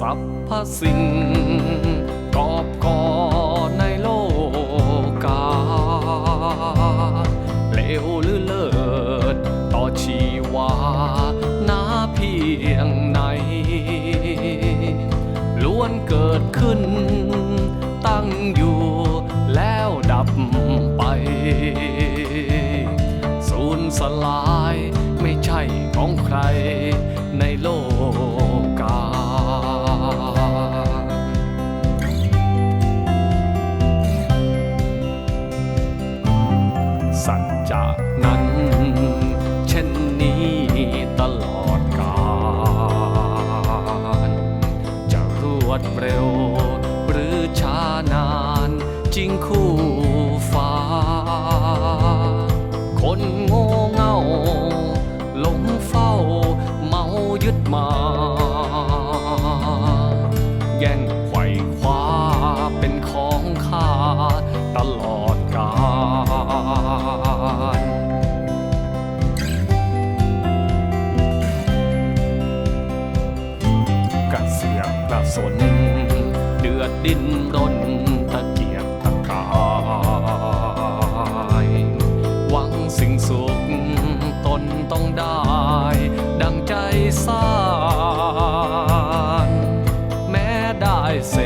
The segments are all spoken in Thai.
สรรพสิ่งกอบกอในโลกาเลวหรือเลิศต่อชีวานาเพียงไหนล้วนเกิดขึ้น ตั้งอยู่แล้วดับไป สูญสลายไม่ใช่ของใครในโลก วดเร็ว หรือช้านานจริงคู่ฟ้า คนโง่เง่าหลงเฝ้าเมายึดมา ดิ้นรนตะเกียบตะกายหวังสิ่งสุขตนต้องได้ ดังใจสร้างแม้ได้เส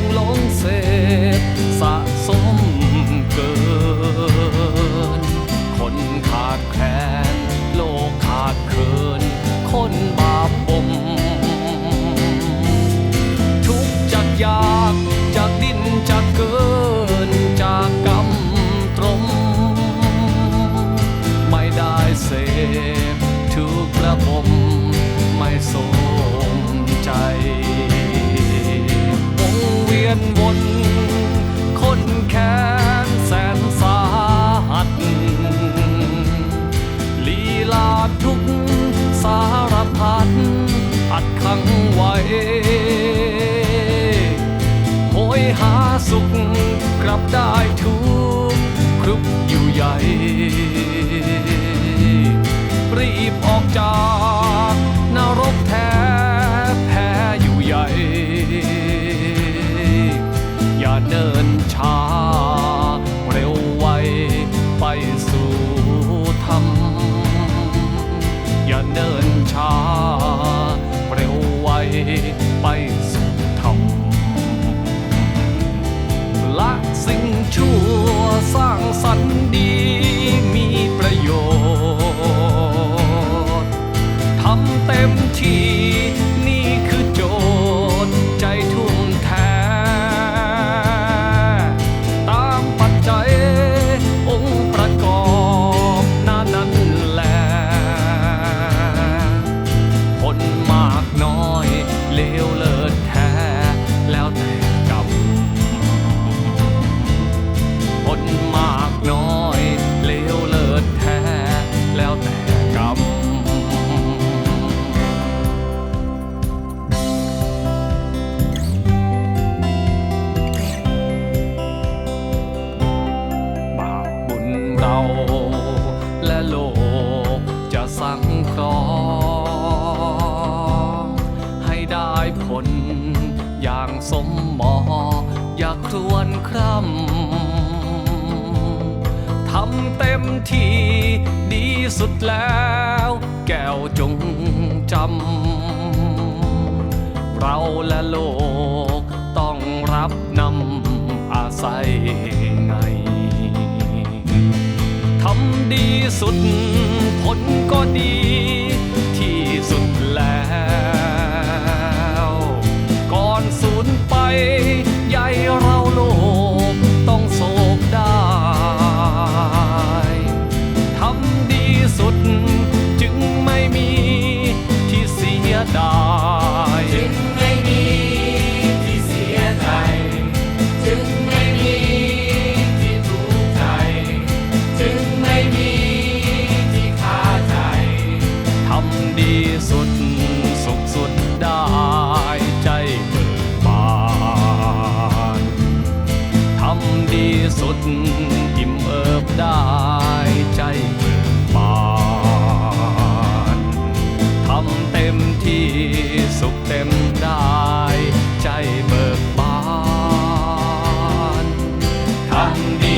จึงหลงเสพสะสม สุขกลับได้ทุกข์ครุบอยู่ใหญ่ รีบออกจาก เรา และโลกจะสังเคราะห์ให้ได้ผลอย่างสมหมอ อย่าครวนคร่ำทำเต็มที่ดีสุดแล้ว แก้วจงจำเราและโลกต้องรับนำอาศัย ดีสุด ผลก็ดี Sunday.